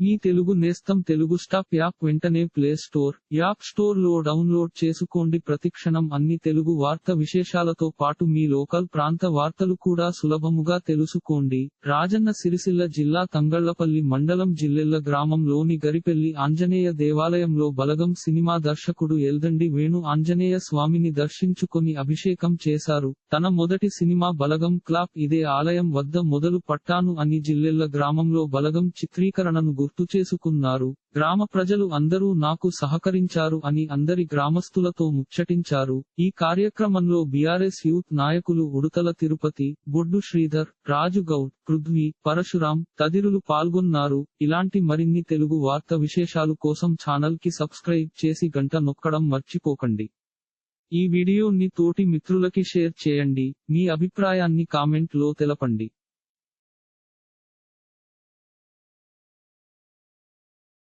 మీ తెలుగు నేస్తం Telugu stop app వెంటనే play store app స్టోర్లో డౌన్లోడ్ చేసుకోండి. ప్రతిక్షణం అన్ని తెలుగు వార్త విశేషాలతో పాటు మీ లోకల్ ప్రాంత వార్తలు కూడా సులభముగా తెలుసుకోండి. రాజన్న సిరిసిల్ల జిల్లా తంగళ్ళపల్లి మండలం జిల్లెల్ల గ్రామంలోని గరిపెల్లి ఆంజనేయ దేవాలయంలో బలగం సినిమా దర్శకుడు ఎల్దండి వేణు ఆంజనేయ స్వామిని దర్శించుకొని అభిషేకం చేశారు. తన మొదటి సినిమా బలగం క్లాప్ ఇదే ఆలయం వద్ద మొదలు పట్టాను అని జిల్లెల్ల గ్రామంలో బలగం చిత్రీకరణను గుర్తు చేసుకున్నారు. గ్రామ ప్రజలు అందరూ నాకు సహకరించారు అని అందరి గ్రామస్తులతో ముచ్చటించారు. ఈ కార్యక్రమంలో బీఆర్ఎస్ యూత్ నాయకులు ఉడుతల తిరుపతి బొడ్డు శ్రీధర్ రాజు గౌడ్ పృథ్వీ పరశురాం తదిరులు పాల్గొన్నారు. ఇలాంటి మరిన్ని తెలుగు వార్త విశేషాలు కోసం ఛానల్కి సబ్స్క్రైబ్ చేసి గంట నొక్కడం మర్చిపోకండి. ఈ వీడియోని తోటి మిత్రులకి షేర్ చేయండి. మీ అభిప్రాయాన్ని కామెంట్లో తెలపండి.